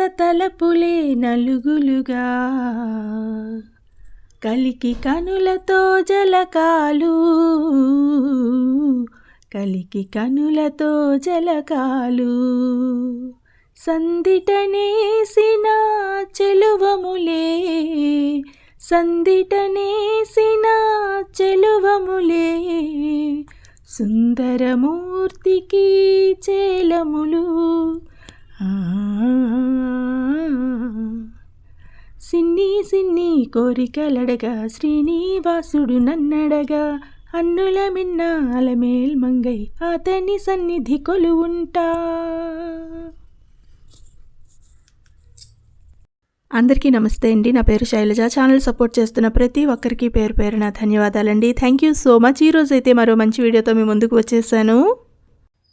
భారత తలపులే నలుగులుగా. కలికి కనులతో జలకాలు. కలికి కనులతో జలకాలు. సందిటనేసిన చెలువములే. సందిటనేసిన చెలువములే. సుందరమూర్తికి చేలములు. సిన్ని సిన్ని కోరికలడగా శ్రీనివాసుడు నన్నడగా అన్నుల మిన్న అలమేల్ మంగై అతని సన్నిధి కొలువుంటా. అందరికీ నమస్తే అండి. నా పేరు శైలజ. ఛానల్ సపోర్ట్ చేస్తున్న ప్రతి ఒక్కరికి పేరు పేరున ధన్యవాదాలండి. Thank you so much. ఈరోజు అయితే మరో మంచి వీడియోతో మీ ముందుకు వచ్చేసాను.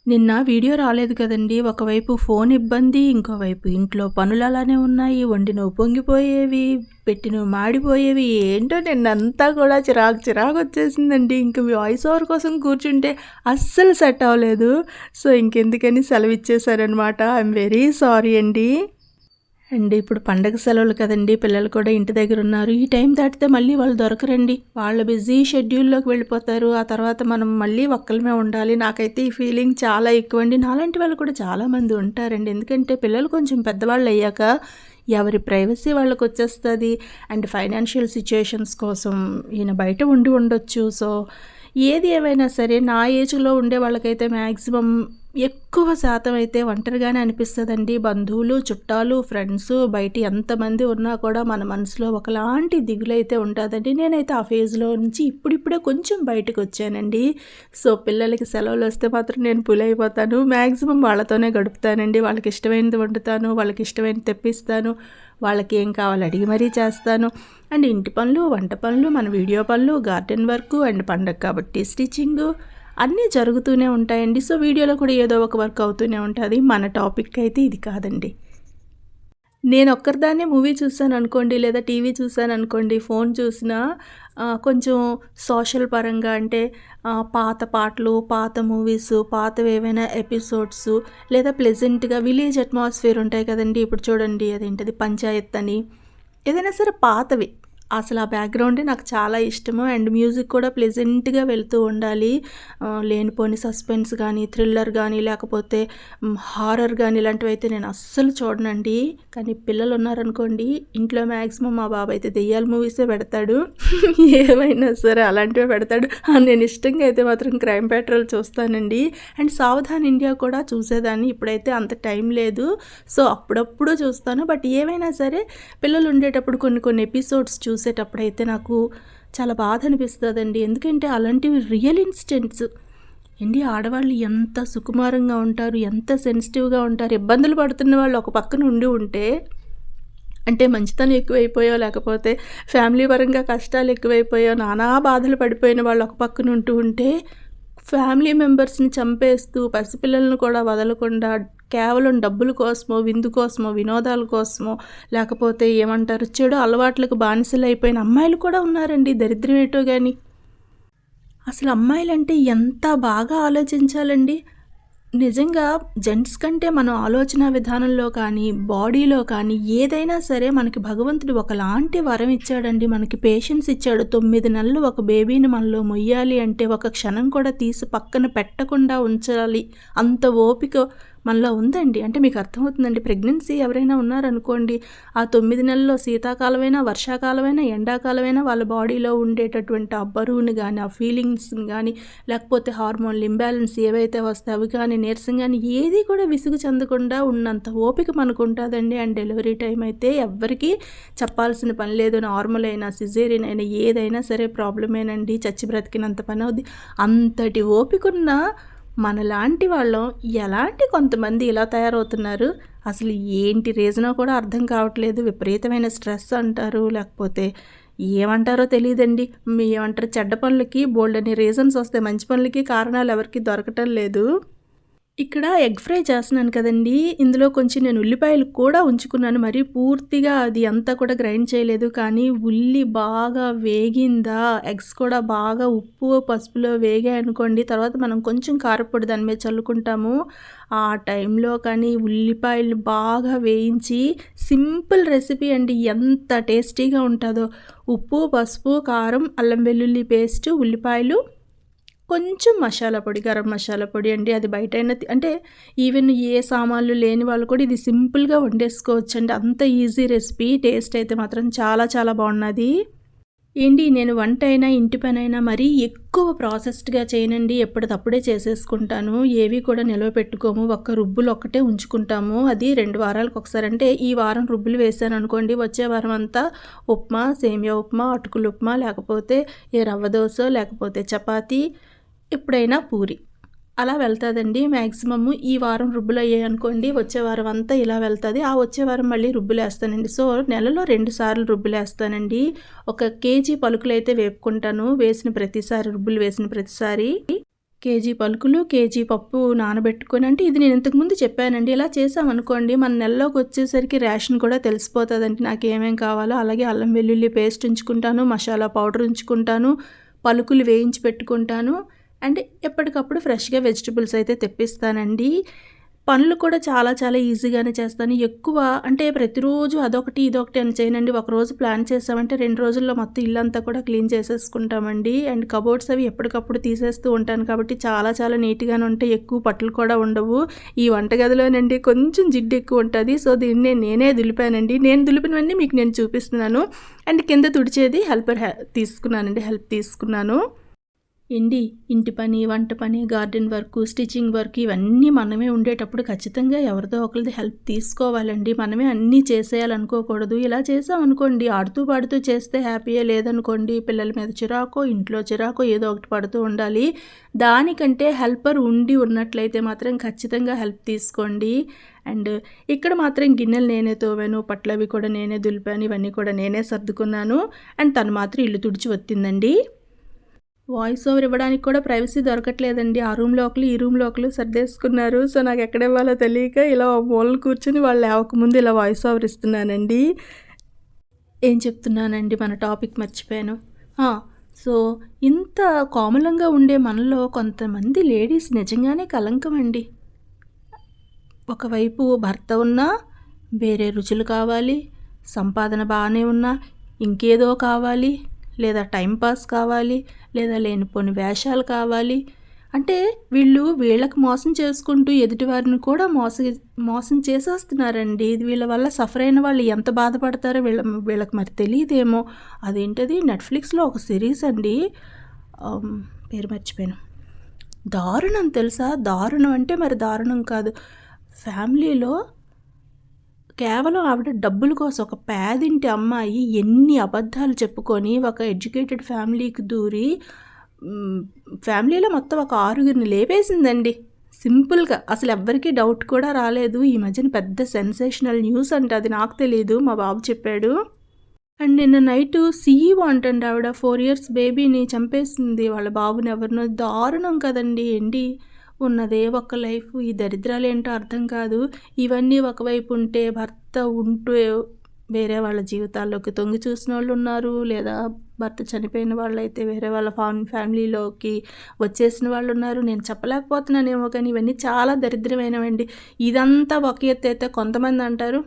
నిన్న వీడియో రాలేదు కదండి. ఒకవైపు ఫోన్ ఇబ్బంది ఇంకోవైపు ఇంట్లో పనులు అలానే ఉన్నాయి. వండినవి పొంగిపోయేవి పెట్టినవి మాడిపోయేవి ఏంటో నిన్నంతా కూడా చిరాకు చిరాకు వచ్చేసిందండి. ఇంక వాయిస్ ఓవర్ కోసం కూర్చుంటే అస్సలు సెట్ అవ్వలేదు. సో ఇంకెందుకని సెలవు ఇచ్చేసారనమాట ఐఎమ్ వెరీ సారీ అండి. అండ్ ఇప్పుడు పండగ సెలవులు కదండి పిల్లలు కూడా ఇంటి దగ్గర ఉన్నారు. ఈ టైం దాటితే మళ్ళీ వాళ్ళు దొరకరండి. వాళ్ళ బిజీ షెడ్యూల్లోకి వెళ్ళిపోతారు. ఆ తర్వాత మనం మళ్ళీ ఒక్కలమే ఉండాలి. నాకైతే ఈ ఫీలింగ్ చాలా ఎక్కువ అండి. నాలాంటి వాళ్ళు కూడా చాలామంది ఉంటారండి. ఎందుకంటే పిల్లలు కొంచెం పెద్దవాళ్ళు అయ్యాక ఎవరి ప్రైవసీ వాళ్ళకి వచ్చేస్తుంది. అండ్ ఫైనాన్షియల్ సిచ్యుయేషన్స్ కోసం ఈయన బయట ఉండి ఉండొచ్చు. సో ఏది ఏమైనా సరే నా ఏజ్లో ఉండే వాళ్ళకైతే మ్యాక్సిమం ఎక్కువ శాతం అయితే ఒంటరిగానే అనిపిస్తుందండి. బంధువులు చుట్టాలు ఫ్రెండ్స్ బయట ఎంతమంది ఉన్నా కూడా మన మనసులో ఒకలాంటి దిగులైతే ఉంటుందండి. నేనైతే ఆ ఫేజ్లో నుంచి ఇప్పుడిప్పుడే కొంచెం బయటకు వచ్చానండి సో పిల్లలకి సెలవులు వస్తే మాత్రం నేను పులైపోతాను. మ్యాక్సిమం వాళ్ళతోనే గడుపుతానండి. వాళ్ళకి ఇష్టమైనది వండుతాను వాళ్ళకి ఇష్టమైనది తెప్పిస్తాను వాళ్ళకి ఏం కావాలి అడిగి మరీ చేస్తాను. అండ్ ఇంటి పనులు వంట పనులు మన వీడియో పనులు గార్డెన్ వర్క్ అండ్ పండగ కాబట్టి స్టిచ్చింగ్ అన్నీ జరుగుతూనే ఉంటాయండి. సో వీడియోలో కూడా ఏదో ఒక వర్క్ అవుతూనే ఉంటుంది. మన టాపిక్ అయితే ఇది కాదండి. నేను ఒక్కరిదాన్నే మూవీ చూసాను అనుకోండి లేదా టీవీ చూసాను అనుకోండి ఫోన్ చూసినా కొంచెం సోషల్ పరంగా అంటే పాత పాటలు పాత మూవీస్ పాతవి ఏవైనా ఎపిసోడ్స్ లేదా ప్లెజెంట్గా విలేజ్ అట్మాస్ఫియర్ ఉంటాయి కదండి. ఇప్పుడు చూడండి అదేంటది పంచాయత్ అని. ఏదైనా సరే పాతవి. అసలు ఆ బ్యాక్గ్రౌండే నాకు చాలా ఇష్టము. అండ్ మ్యూజిక్ కూడా ప్లెజెంట్గా వెళ్తూ ఉండాలి. లేనిపోని సస్పెన్స్ కానీ థ్రిల్లర్ కానీ లేకపోతే హారర్ కానీ ఇలాంటివి అయితే నేను అస్సలు చూడనండి. కానీ పిల్లలు ఉన్నారనుకోండి ఇంట్లో మ్యాక్సిమం మా బాబు అయితే దెయ్యాల మూవీసే పెడతాడు. ఏమైనా సరే అలాంటివే పెడతాడు. నేను ఇష్టంగా అయితే మాత్రం క్రైమ్ పెట్రోల్ చూస్తానండి. అండ్ సావధాన్ ఇండియా కూడా చూసేదాన్ని. ఇప్పుడైతే అంత టైం లేదు. సో అప్పుడప్పుడు చూస్తాను. బట్ ఏమైనా సరే పిల్లలు ఉండేటప్పుడు కొన్ని కొన్ని ఎపిసోడ్స్ చూ చూసేటప్పుడైతే నాకు చాలా బాధ అనిపిస్తుందండి ఎందుకంటే అలాంటివి రియల్ ఇన్సిడెంట్స్ ఏంటి ఆడవాళ్ళు ఎంత సుకుమారంగా ఉంటారు ఎంత సెన్సిటివ్గా ఉంటారు ఇబ్బందులు పడుతున్న వాళ్ళు ఒక పక్కన ఉండి ఉంటే అంటే మంచితనం ఎక్కువైపోయో లేకపోతే ఫ్యామిలీ పరంగా కష్టాలు ఎక్కువైపోయో నానా బాధలు పడిపోయిన వాళ్ళు ఒక పక్కన ఉంటూ ఉంటే ఫ్యామిలీ మెంబర్స్ని చంపేస్తూ పసిపిల్లలను కూడా వదలకుండా కేవలం డబ్బుల కోసమో విందు కోసమో వినోదాల కోసమో లేకపోతే ఏమంటారు చెడు అలవాట్లకు బానిసలు అయిపోయిన అమ్మాయిలు కూడా ఉన్నారండి దరిద్రం ఏటో కానీ అసలు అమ్మాయిలంటే ఎంత బాగా ఆలోచించాలండి? నిజంగా జెంట్స్ కంటే మనం ఆలోచన విధానంలో కానీ బాడీలో కానీ ఏదైనా సరే మనకి భగవంతుడు ఒకలాంటి వరం ఇచ్చాడండి. మనకి పేషెన్స్ ఇచ్చాడు. తొమ్మిది నెలలు ఒక బేబీని మనలో మొయ్యాలి అంటే ఒక క్షణం కూడా తీసి పక్కన పెట్టకుండా ఉంచాలి. అంత ఓపిక మనలో ఉందండి. అంటే మీకు అర్థమవుతుందండి ప్రెగ్నెన్సీ ఎవరైనా ఉన్నారనుకోండి ఆ తొమ్మిది నెలల్లో శీతాకాలమైనా వర్షాకాలమైనా ఎండాకాలమైనా వాళ్ళ బాడీలో ఉండేటటువంటి ఆ బరువుని కానీ ఆ ఫీలింగ్స్ని కానీ లేకపోతే హార్మోన్ ఇంబ్యాలెన్స్ ఏవైతే వస్తాయి అవి కానీ నీరసం కానీ ఏది కూడా విసుగు చెందకుండా ఉన్నంత ఓపిక మనకు ఉంటుందండి. అండ్ డెలివరీ టైం అయితే ఎవ్వరికీ చెప్పాల్సిన పని లేదు. నార్మల్ అయినా సిజేరియన్ అయినా ఏదైనా సరే ప్రాబ్లమేనండి. చచ్చి బ్రతికినంత పని అవుద్ది. అంతటి ఓపిక ఉన్న మనలాంటి వాళ్ళం ఎలాంటి కొంతమంది ఇలా తయారవుతున్నారు? అసలు ఏంటి రీజనో కూడా అర్థం కావట్లేదు. విపరీతమైన స్ట్రెస్ అంటారు. లేకపోతే ఏమంటారో తెలియదండి. మీ ఏమంటారు? చెడ్డ పనులకి బోల్డ్ అనే రీజన్స్ వస్తాయి మంచి పనులకి కారణాలు ఎవరికి దొరకటం లేదు. ఇక్కడ ఎగ్ ఫ్రై చేస్తున్నాను కదండీ! ఇందులో కొంచెం నేను ఉల్లిపాయలు కూడా ఉంచుకున్నాను. మరి పూర్తిగా అది అంతా కూడా గ్రైండ్ చేయలేదు. కానీ ఉల్లి బాగా వేగిందా, ఎగ్స్ కూడా బాగా ఉప్పు, పసుపులో వేగాయనుకోండి, తర్వాత మనం కొంచెం కారపొడి దాని మీద చల్లుకుంటాము. ఆ టైంలో కానీ ఉల్లిపాయలు బాగా వేయించి సింపుల్ రెసిపీ అండి. ఎంత టేస్టీగా ఉంటుందో. ఉప్పు, పసుపు, కారం, అల్లం వెల్లుల్లి పేస్ట్ ఉల్లిపాయలు కొంచెం మసాలా పొడి గరం మసాలా పొడి అండి. అది బయట అయినా అంటే ఈవెన్ ఏ సామాన్లు లేని వాళ్ళు కూడా ఇది సింపుల్గా వండేసుకోవచ్చు అండి అంత ఈజీ రెసిపీ. టేస్ట్ అయితే మాత్రం చాలా చాలా బాగున్నది. ఏంటి నేను వంట అయినా ఇంటి పని అయినా మరీ ఎక్కువ ప్రాసెస్డ్గా చేయనండి. ఎప్పటికప్పుడే చేసేసుకుంటాను. ఏవి కూడా నిలవ పెట్టుకోము. ఒక్క రుబ్బులు ఒక్కటే ఉంచుకుంటాము. అది రెండు వారాలకు ఒకసారి. అంటే ఈ వారం రుబ్బులు వేసాను అనుకోండి. వచ్చే వారం అంతా ఉప్మా సేమియా ఉప్మా అటుకులు ఉప్మా లేకపోతే ఏ రవ్వ దోశ లేకపోతే చపాతీ ఎప్పుడైనా పూరి. అలా వెళ్తుందండి. మ్యాక్సిమమ్ ఈ వారం రుబ్బులు అయ్యాయి అనుకోండి వచ్చే వారం అంతా ఇలా వెళ్తుంది. ఆ వచ్చే వారం మళ్ళీ రుబ్బులు వేస్తానండి సో నెలలో రెండు సార్లు రుబ్బులు వేస్తానండి ఒక కేజీ పలుకులు అయితే వేపుకుంటాను. వేసిన ప్రతిసారి రుబ్బులు వేసిన ప్రతిసారి కేజీ పలుకులు కేజీ పప్పు నానబెట్టుకొని అంటే ఇది నేను ఇంతకుముందు చెప్పానండి. ఇలా చేసామనుకోండి మన నెలలోకి వచ్చేసరికి రేషన్ కూడా తెలిసిపోతుందండి. నాకు ఏమేం కావాలో అలాగే అల్లం వెల్లుల్లి పేస్ట్ ఉంచుకుంటాను మసాలా పౌడర్ ఉంచుకుంటాను పలుకులు వేయించి పెట్టుకుంటాను. అండ్ ఎప్పటికప్పుడు ఫ్రెష్గా వెజిటబుల్స్ అయితే తెప్పిస్తానండి. పనులు కూడా చాలా చాలా ఈజీగానే చేస్తాను. ఎక్కువ అంటే ప్రతిరోజు అదొకటి ఇదొకటి అని చేయనండి. ఒకరోజు ప్లాన్ చేసామంటే రెండు రోజుల్లో మొత్తం ఇల్లంతా కూడా క్లీన్ చేసేసుకుంటామండి. అండ్ కబోర్డ్స్ అవి ఎప్పటికప్పుడు తీసేస్తూ ఉంటాను కాబట్టి చాలా చాలా నీట్గానే ఉంటాయి. ఎక్కువ పట్టులు కూడా ఉండవు. ఈ వంటగదిలోనండి కొంచెం జిడ్డు ఎక్కువ ఉంటుంది. సో దీన్ని నేనే దులిపానండి. నేను దులిపినవన్నీ మీకు నేను చూపిస్తున్నాను. అండ్ కింద తుడిచేది హెల్పర్ తీసుకున్నానండి. హెల్ప్ తీసుకున్నాను. ఏంటి ఇంటి పని వంట పని గార్డెన్ వర్క్ స్టిచ్చింగ్ వర్క్ ఇవన్నీ మనమే ఉండేటప్పుడు ఖచ్చితంగా ఎవరిదో ఒకరిది హెల్ప్ తీసుకోవాలండి. మనమే అన్నీ చేసేయాలనుకోకూడదు. ఇలా చేసామనుకోండి ఆడుతూ పాడుతూ చేస్తే హ్యాపీయే లేదనుకోండి పిల్లల మీద చిరాకో ఇంట్లో చిరాకో ఏదో ఒకటి పడుతూ ఉండాలి. దానికంటే హెల్పర్ ఉండి ఉన్నట్లయితే మాత్రం ఖచ్చితంగా హెల్ప్ తీసుకోండి. అండ్ ఇక్కడ మాత్రం గిన్నెలు నేనే తోవాను పట్లవి కూడా నేనే దులిపాను ఇవన్నీ కూడా నేనే సర్దుకున్నాను. అండ్ తను మాత్రం ఇల్లు తుడిచి వచ్చిందండి వాయిస్ ఓవర్ ఇవ్వడానికి కూడా ప్రైవసీ దొరకట్లేదండి. ఆ రూమ్లో ఒకరు ఈ రూమ్లో ఒకరు సర్దేసుకున్నారు. సో నాకు ఎక్కడ ఇవ్వాలో తెలియక ఇలా మూలలు కూర్చొని వాళ్ళు లేవకముందు ఇలా వాయిస్ ఓవర్ ఇస్తున్నానండి. ఏం చెప్తున్నానండి? మన టాపిక్ మర్చిపోయాను. సో ఇంత కోమలంగా ఉండే మనలో కొంతమంది లేడీస్ నిజంగానే కలంకం అండి. ఒకవైపు భర్త ఉన్నా వేరే రుచులు కావాలి సంపాదన బాగానే ఉన్నా ఇంకేదో కావాలి. లేదా టైంపాస్ కావాలి లేదా లేనిపోని వేషాలు కావాలి. అంటే వీళ్ళు వీళ్ళకి మోసం చేసుకుంటూ ఎదుటివారిని కూడా మోస మోసం చేసేస్తున్నారండి. వీళ్ళ వల్ల సఫర్ అయిన వాళ్ళు ఎంత బాధపడతారో వీళ్ళ వీళ్ళకి మరి తెలియదేమో. అదేంటది? నెట్ఫ్లిక్స్లో ఒక సిరీస్ అండి. పేరు మర్చిపోయాను. దారుణం తెలుసా? దారుణం అంటే మరి దారుణం కాదు. ఫ్యామిలీలో కేవలం ఆవిడ డబ్బుల కోసం ఒక పేదింటి అమ్మాయి ఎన్ని అబద్ధాలు చెప్పుకొని ఒక ఎడ్యుకేటెడ్ ఫ్యామిలీకి దూరి ఫ్యామిలీలో మొత్తం ఒక ఆరుగురిని లేపేసిందండి. సింపుల్గా. అసలు ఎవ్వరికీ డౌట్ కూడా రాలేదు. ఈ మధ్యన పెద్ద సెన్సేషనల్ న్యూస్ అంటే అది నాకు తెలియదు మా బాబు చెప్పాడు. అండ్ నిన్న నైట్ సీఈఓ అంటండి ఆవిడ ఫోర్ ఇయర్స్ బేబీని చంపేసింది. వాళ్ళ బాబుని ఎవరినో దారుణం కదండి. ఏంటి? ఉన్నదే ఒక లైఫ్. ఈ దరిద్రాలు ఏంటో అర్థం కాదు. ఇవన్నీ ఒకవైపు ఉంటే భర్త ఉంటూ వేరే వాళ్ళ జీవితాల్లోకి తొంగి చూసిన వాళ్ళు ఉన్నారు. లేదా భర్త చనిపోయిన వాళ్ళు అయితే వేరే వాళ్ళ ఫామ్ ఫ్యామిలీలోకి వచ్చేసిన వాళ్ళు ఉన్నారు. నేను చెప్పలేకపోతున్నానేమో కానీ ఇవన్నీ చాలా దరిద్రమైనవండి. ఇదంతా ఒక ఎత్తు అయితే కొంతమంది అంటారు.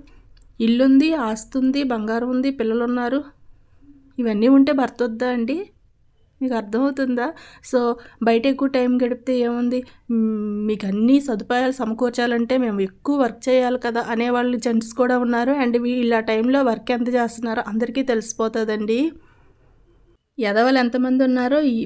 ఇల్లుంది ఆస్తుంది బంగారం ఉంది పిల్లలు ఉన్నారు ఇవన్నీ ఉంటే భర్త వద్దా అండి? మీకు అర్థమవుతుందా? సో బయట ఎక్కువ టైం గడిపితే ఏముంది? మీకు అన్ని సదుపాయాలు సమకూర్చాలంటే మేము ఎక్కువ వర్క్ చేయాలి కదా అనేవాళ్ళు జెంట్స్ కూడా ఉన్నారు. అండ్ ఇలా టైంలో వర్క్ ఎంత చేస్తున్నారో అందరికీ తెలిసిపోతుందండి. ఎదవలు ఎంతమంది ఉన్నారో ఈ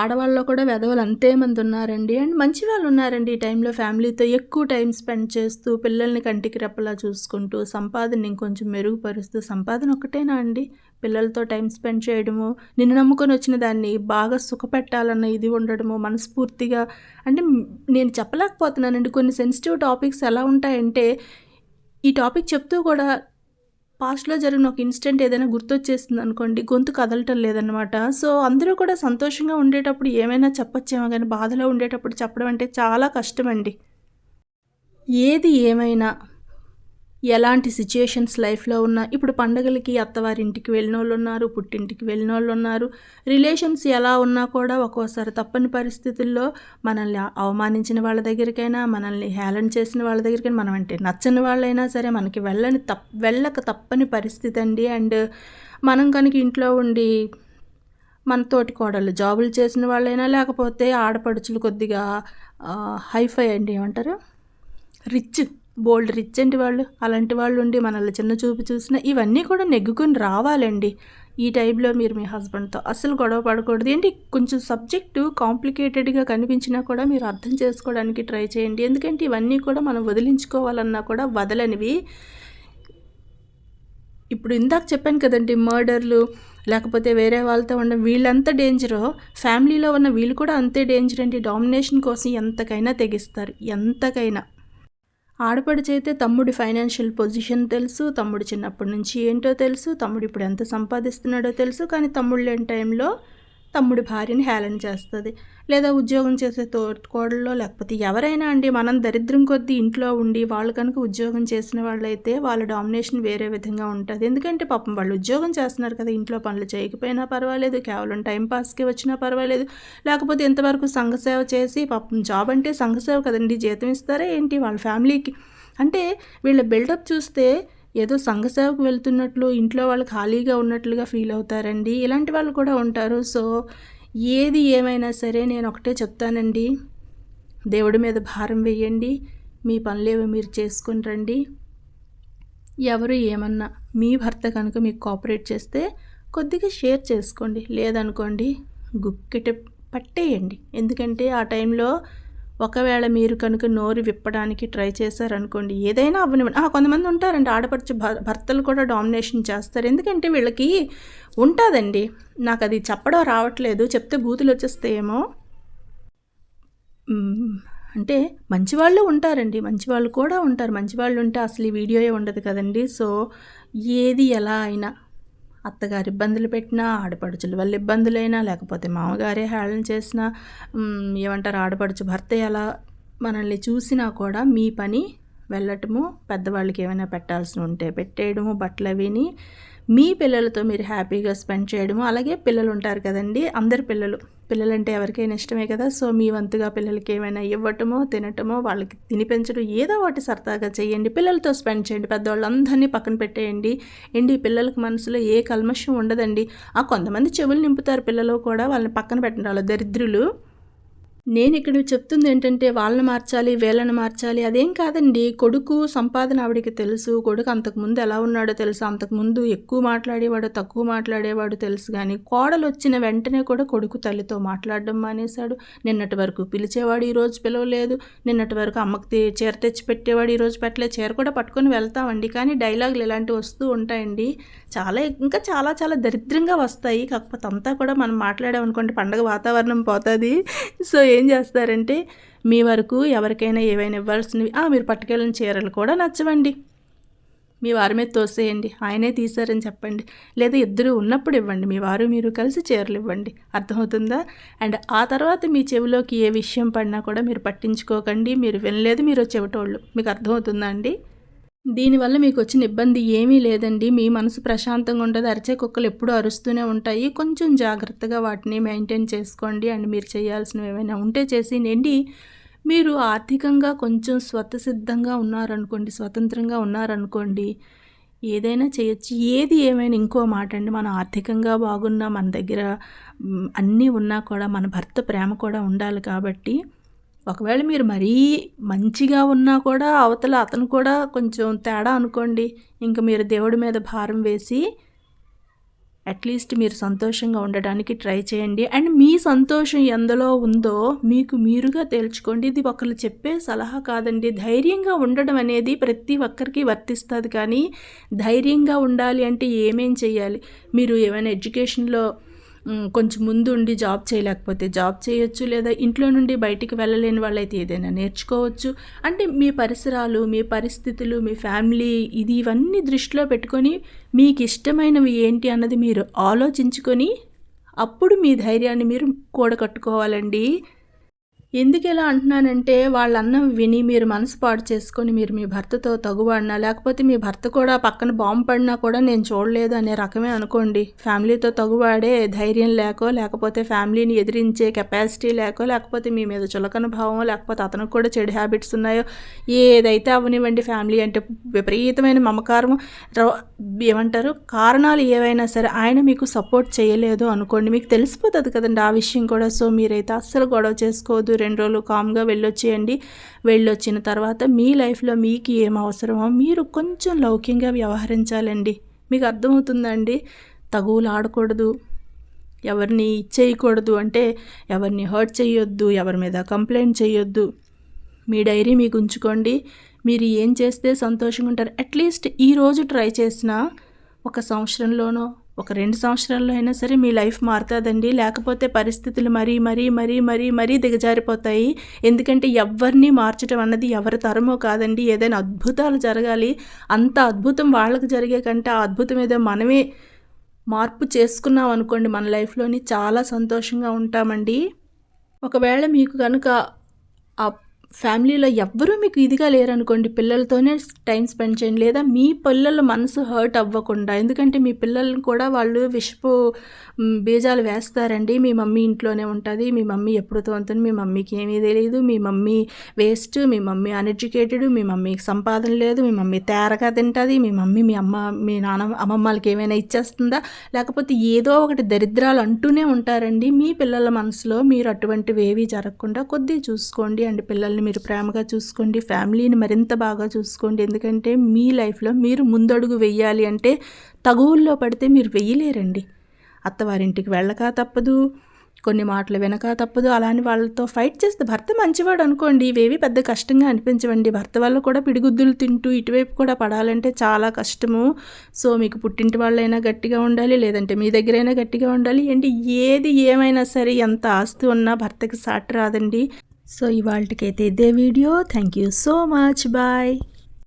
ఆడవాళ్ళలో కూడా వెదవలు అంతేమంది ఉన్నారండి. అండ్ మంచి వాళ్ళు ఉన్నారండి ఈ టైంలో ఫ్యామిలీతో ఎక్కువ టైం స్పెండ్ చేస్తూ పిల్లల్ని కంటికి రెప్పలా చూసుకుంటూ సంపాదన ఇంకొంచెం మెరుగుపరుస్తూ సంపాదన ఒకటేనా అండి? పిల్లలతో టైం స్పెండ్ చేయడము నిన్ను నమ్ముకొని వచ్చిన దాన్ని బాగా సుఖపెట్టాలన్న ఇది ఉండడము మనస్ఫూర్తిగా. అంటే నేను చెప్పలేకపోతున్నానండి కొన్ని సెన్సిటివ్ టాపిక్స్ ఎలా ఉంటాయంటే ఈ టాపిక్ చెప్తూ కూడా పాస్ట్లో జరిగిన ఒక ఇన్సిడెంట్ ఏదైనా గుర్తొచ్చేసింది అనుకోండి గొంతు కదలటం లేదనమాట సో అందరూ కూడా సంతోషంగా ఉండేటప్పుడు ఏమైనా చెప్పొచ్చేమో కానీ బాధలో ఉండేటప్పుడు చెప్పడం అంటే చాలా కష్టం అండి ఏది ఏమైనా ఎలాంటి సిచ్యుయేషన్స్ లైఫ్లో ఉన్నా ఇప్పుడు పండగలకి అత్తవారింటికి వెళ్ళిన వాళ్ళు ఉన్నారు పుట్టింటికి వెళ్ళిన వాళ్ళు ఉన్నారు రిలేషన్స్ ఎలా ఉన్నా కూడా ఒక్కోసారి తప్పని పరిస్థితుల్లో మనల్ని అవమానించిన వాళ్ళ దగ్గరికైనా మనల్ని హేళన చేసిన వాళ్ళ దగ్గరికైనా మనం అంటే నచ్చని వాళ్ళైనా సరే మనకి వెళ్ళని తప్ వెళ్ళక తప్పని పరిస్థితి అండి. అండ్ మనం కనుక ఇంట్లో ఉండి మన తోటి కోడళ్ళు జాబులు చేసిన వాళ్ళైనా లేకపోతే ఆడపడుచులు కొద్దిగా హైఫై అండి ఏమంటారు? రిచ్ బోల్డ్ రిచ్ అంటి వాళ్ళు అలాంటి వాళ్ళు ఉండి మనల్ని చిన్న చూపు చూసినా ఇవన్నీ కూడా నెగ్గుకొని రావాలండి. ఈ టైంలో మీరు మీ హస్బెండ్తో అసలు గొడవ పడకూడదు. ఏంటి? కొంచెం సబ్జెక్టు కాంప్లికేటెడ్గా కనిపించినా కూడా మీరు అర్థం చేసుకోవడానికి ట్రై చేయండి. ఎందుకంటే ఇవన్నీ కూడా మనం వదిలించుకోవాలన్నా కూడా వదలనివి. ఇప్పుడు ఇందాక చెప్పాను కదండి మర్డర్లు లేకపోతే వేరే వాళ్ళతో ఉన్న వీళ్ళంత డేంజరో ఫ్యామిలీలో ఉన్న వీళ్ళు కూడా అంతే డేంజర్ అండి. డామినేషన్ కోసం ఎంతకైనా తెగిస్తారు. ఎంతకైనా. ఆడపడిచైతే తమ్ముడి ఫైనాన్షియల్ పొజిషన్ తెలుసు తమ్ముడు చిన్నప్పటి నుంచి ఏంటో తెలుసు తమ్ముడు ఇప్పుడు ఎంత సంపాదిస్తున్నాడో తెలుసు కానీ తమ్ముడు లేని టైంలో తమ్ముడి భార్యని హేళన చేస్తుంది. లేదా ఉద్యోగం చేసే తోటికోడల్లో లేకపోతే ఎవరైనా అండి మనం దరిద్రం కొద్దీ ఇంట్లో ఉండి వాళ్ళు కనుక ఉద్యోగం చేసిన వాళ్ళైతే వాళ్ళ డామినేషన్ వేరే విధంగా ఉంటుంది. ఎందుకంటే పాపం వాళ్ళు ఉద్యోగం చేస్తున్నారు కదా ఇంట్లో పనులు చేయకపోయినా పర్వాలేదు కేవలం టైంపాస్కి వచ్చినా పర్వాలేదు. లేకపోతే ఎంతవరకు సంఘసేవ చేసి పాపం జాబ్ అంటే సంఘసేవ కదండి జీతం ఇస్తారా ఏంటి వాళ్ళ ఫ్యామిలీకి? అంటే వీళ్ళ బిల్డప్ చూస్తే ఏదో సంఘసేవకు వెళ్తున్నట్లు ఇంట్లో వాళ్ళు ఖాళీగా ఉన్నట్లుగా ఫీల్ అవుతారండి. ఇలాంటి వాళ్ళు కూడా ఉంటారు. సో ఏది ఏమైనా సరే నేను ఒకటే చెప్తానండి. దేవుడి మీద భారం వేయండి. మీ పనులేవో మీరు చేసుకుని రండి. ఎవరు ఏమన్నా మీ భర్త కనుక మీకు కోఆపరేట్ చేస్తే కొద్దిగా షేర్ చేసుకోండి. లేదనుకోండి గుక్కిట పట్టేయండి. ఎందుకంటే ఆ టైంలో ఒకవేళ మీరు కనుక నోరు విప్పడానికి ట్రై చేశారనుకోండి ఏదైనా అవ్వనివ్వండి. కొంతమంది ఉంటారండి ఆడపడుచు భర్తలు కూడా డామినేషన్ చేస్తారు. ఎందుకంటే వీళ్ళకి ఉంటుందండి. నాకు అది చెప్పడం రావట్లేదు చెప్తే బూతులు వచ్చేస్తాయేమో అంటే మంచివాళ్ళు ఉంటారండి మంచివాళ్ళు కూడా ఉంటారు. మంచివాళ్ళు ఉంటే అసలు ఈ వీడియోయే ఉండదు కదండి. సో ఏది ఎలా అయినా అత్తగారు ఇబ్బందులు పెట్టినా ఆడపడుచుల వల్ల ఇబ్బందులైనా లేకపోతే మామగారే హేళన చేసినా ఏమంటారు ఆడపడుచు భర్త ఎలా మనల్ని చూసినా కూడా మీ పని వెళ్ళటము పెద్దవాళ్ళకి ఏమైనా పెట్టాల్సి ఉంటే పెట్టేయడము బట్టలు అవిని మీ పిల్లలతో మీరు హ్యాపీగా స్పెండ్ చేయడము. అలాగే పిల్లలు ఉంటారు కదండి అందరి పిల్లలు. పిల్లలంటే ఎవరికైనా ఇష్టమే కదా. సో మీ వంతుగా పిల్లలకి ఏమైనా ఇవ్వటమో తినటమో వాళ్ళకి తినిపించడం ఏదో ఒకటి సరదాగా చేయండి. పిల్లలతో స్పెండ్ చేయండి. పెద్దవాళ్ళందరినీ పక్కన పెట్టేయండి. ఏంటి? పిల్లలకి మనసులో ఏ కల్మషం ఉండదండి. ఆ కొంతమంది చెవులు నింపుతారు పిల్లలు కూడా. వాళ్ళని పక్కన పెట్టండి వాళ్ళ దరిద్రులు నేను ఇక్కడ చెప్తుంది ఏంటంటే వాళ్ళని మార్చాలి వీళ్ళని మార్చాలి అదేం కాదండి. కొడుకు సంపాదన ఆవిడికి తెలుసు కొడుకు అంతకుముందు ఎలా ఉన్నాడో తెలుసు అంతకుముందు ఎక్కువ మాట్లాడేవాడు తక్కువ మాట్లాడేవాడు తెలుసు కానీ కోడలు వచ్చిన వెంటనే కూడా కొడుకు తల్లితో మాట్లాడడం మానేశాడు. నిన్నటి వరకు పిలిచేవాడు ఈరోజు పిలవలేదు. నిన్నటి వరకు అమ్మకి చీర తెచ్చి పెట్టేవాడు ఈరోజు పెట్టలేదు. చీర కూడా పట్టుకొని వెళ్తామండి. కానీ డైలాగులు ఇలాంటివి వస్తూ ఉంటాయండి. చాలా ఇంకా చాలా చాలా దరిద్రంగా వస్తాయి. కాకపోతే అంతా కూడా మనం మాట్లాడామనుకోండి పండగ వాతావరణం పోతుంది. సో ఏం చేస్తారంటే మీ వరకు ఎవరికైనా ఏవైనా ఇవ్వాల్సినవి మీరు పట్టుకెళ్ళిన చీరలు కూడా నచ్చవండి. మీ వారి మీద తోసేయండి ఆయనే తీశారని చెప్పండి. లేదా ఇద్దరు ఉన్నప్పుడు ఇవ్వండి మీ వారు మీరు కలిసి చీరలు ఇవ్వండి. అర్థమవుతుందా? అండ్ ఆ తర్వాత మీ చెవిలోకి ఏ విషయం పడినా కూడా మీరు పట్టించుకోకండి మీరు వినలేదు మీరు చెవిటోళ్ళు. మీకు అర్థమవుతుందా అండి? దీనివల్ల మీకు వచ్చిన ఇబ్బంది ఏమీ లేదండి. మీ మనసు ప్రశాంతంగా ఉండదు. అరిచే కుక్కలు ఎప్పుడూ అరుస్తూనే ఉంటాయి. కొంచెం జాగ్రత్తగా వాటిని మెయింటైన్ చేసుకోండి. అండ్ మీరు చేయాల్సినవి ఏమైనా ఉంటే చేసి నిండి. మీరు ఆర్థికంగా కొంచెం స్వతసిద్ధంగా ఉన్నారనుకోండి స్వతంత్రంగా ఉన్నారనుకోండి ఏదైనా చేయొచ్చు. ఏది ఏమైనా ఇంకో మాట అండి. మనం ఆర్థికంగా బాగున్నా మన దగ్గర అన్నీ ఉన్నా కూడా మన భర్త ప్రేమ కూడా ఉండాలి కాబట్టి ఒకవేళ మీరు మరీ మంచిగా ఉన్నా కూడా అవతల అతను కూడా కొంచెం తేడా అనుకోండి. ఇంకా మీరు దేవుడి మీద భారం వేసి అట్లీస్ట్ మీరు సంతోషంగా ఉండడానికి ట్రై చేయండి. అండ్ మీ సంతోషం ఎందులో ఉందో మీకు మీరుగా తేల్చుకోండి. ఇది ఒకరు చెప్పే సలహా కాదండి. ధైర్యంగా ఉండడం అనేది ప్రతి ఒక్కరికి వర్తిస్తుంది కానీ ధైర్యంగా ఉండాలి అంటే ఏమేం చేయాలి మీరు ఏమైనా ఎడ్యుకేషన్లో కొంచెం ముందు ఉండి జాబ్ చేయలేకపోతే జాబ్ చేయొచ్చు లేదా ఇంట్లో నుండి బయటికి వెళ్ళలేని వాళ్ళైతే ఏదైనా నేర్చుకోవచ్చు. అంటే మీ పరిసరాలు మీ పరిస్థితులు మీ ఫ్యామిలీ ఇది ఇవన్నీ దృష్టిలో పెట్టుకొని మీకు ఇష్టమైనవి ఏంటి అన్నది మీరు ఆలోచించుకొని అప్పుడు మీ ధైర్యాన్ని మీరు కూడగట్టుకోవాలండి. ఎందుకు ఇలా అంటున్నానంటే వాళ్ళ అన్నం విని మీరు మనసు పాడు చేసుకొని మీరు మీ భర్తతో తగుబడినా లేకపోతే మీ భర్త కూడా పక్కన బాంబు పడినా కూడా నేను చూడలేదు అనే రకమే అనుకోండి. ఫ్యామిలీతో తగువాడే ధైర్యం లేకో లేకపోతే ఫ్యామిలీని ఎదిరించే కెపాసిటీ లేకో లేకపోతే మీ మీద చులకన భావం లేకపోతే అతనికి కూడా చెడు హ్యాబిట్స్ ఉన్నాయో ఏదైతే అవనివ్వండి ఫ్యామిలీ అంటే విపరీతమైన మమకారం ఏమంటారు? కారణాలు ఏవైనా సరే ఆయన మీకు సపోర్ట్ చేయలేదు అనుకోండి. మీకు తెలిసిపోతుంది కదండి ఆ విషయం కూడా. సో మీరైతే అస్సలు గొడవ చేసుకోవద్దు. రెండు రోజులు కామ్గా వెళ్ళొచ్చేయండి. వెళ్ళొచ్చిన తర్వాత మీ లైఫ్లో మీకు ఏం అవసరమో మీరు కొంచెం లౌక్యంగా వ్యవహరించాలండి. మీకు అర్థమవుతుందండి? తగువులు ఆడకూడదు. ఎవరిని ఇచ్చేయకూడదు. అంటే ఎవరిని హర్ట్ చేయొద్దు ఎవరి మీద కంప్లైంట్ చేయొద్దు. మీ డైరీ మీకు ఉంచుకోండి. మీరు ఏం చేస్తే సంతోషంగా ఉంటారు? అట్లీస్ట్ ఈరోజు ట్రై చేసిన ఒక సంవత్సరంలోనో ఒక రెండు సంవత్సరాల్లో అయినా సరే మీ లైఫ్ మారుతుందండి. లేకపోతే పరిస్థితులు మరీ మరీ మరీ మరీ మరీ దిగజారిపోతాయి. ఎందుకంటే ఎవరిని మార్చడం అన్నది ఎవరి తరమో కాదండి. ఏదైనా అద్భుతాలు జరగాలి. అంత అద్భుతం వాళ్ళకి జరిగే కంటే ఆ అద్భుతం ఏదో మనమే మార్పు చేసుకున్నాం అనుకోండి మన లైఫ్లోని చాలా సంతోషంగా ఉంటామండి. ఒకవేళ మీకు కనుక ఆ ఫ్యామిలీలో ఎవ్వరూ మీకు ఇదిగా లేరనుకోండి పిల్లలతోనే టైం స్పెండ్ చేయండి. లేదా మీ పిల్లల మనసు హర్ట్ అవ్వకుండా ఎందుకంటే మీ పిల్లల్ని కూడా వాళ్ళు విషపు బీజాలు వేస్తారండి. మీ మమ్మీ ఇంట్లోనే ఉంటుంది మీ మమ్మీ ఎప్పుడు తోంతుంది మీ మమ్మీకి ఏమీ తెలియదు మీ మమ్మీ వేస్ట్ మీ మమ్మీ అన్ఎడ్యుకేటెడ్ మీ మమ్మీకి సంపాదన లేదు మీ మమ్మీ తేరగా తింటుంది మీ మమ్మీ మీ అమ్మ మీ నాన్న అమ్మమ్మలకి ఏమైనా ఇచ్చేస్తుందా? లేకపోతే ఏదో ఒకటి దరిద్రాలు అంటూనే ఉంటారండి. మీ పిల్లల మనసులో మీరు అటువంటివి ఏవి జరగకుండా కొద్ది చూసుకోండి. అండి పిల్లల్ని మీరు ప్రేమగా చూసుకోండి ఫ్యామిలీని మరింత బాగా చూసుకోండి. ఎందుకంటే మీ లైఫ్లో మీరు ముందడుగు వెయ్యాలి అంటే తగువుల్లో పడితే మీరు వెయ్యలేరండి అత్తవారింటికి వెళ్ళక తప్పదు కొన్ని మాటలు వినక తప్పదు. అలాని వాళ్ళతో ఫైట్ చేస్తే భర్త మంచివాడు అనుకోండి ఇవేవి పెద్ద కష్టంగా అనిపించవండి. భర్త వల్ల కూడా పిడిగుద్దులు తింటూ ఇటువైపు కూడా పడాలంటే చాలా కష్టము. సో మీకు పుట్టింటి వాళ్ళైనా గట్టిగా ఉండాలి లేదంటే మీ దగ్గరైనా గట్టిగా ఉండాలి. అంటే ఏది ఏమైనా సరే ఎంత ఆస్తి ఉన్నా భర్తకి సాటి రాదండి. సో ఇవాళకైతే ఇదే video. Thank you so much bye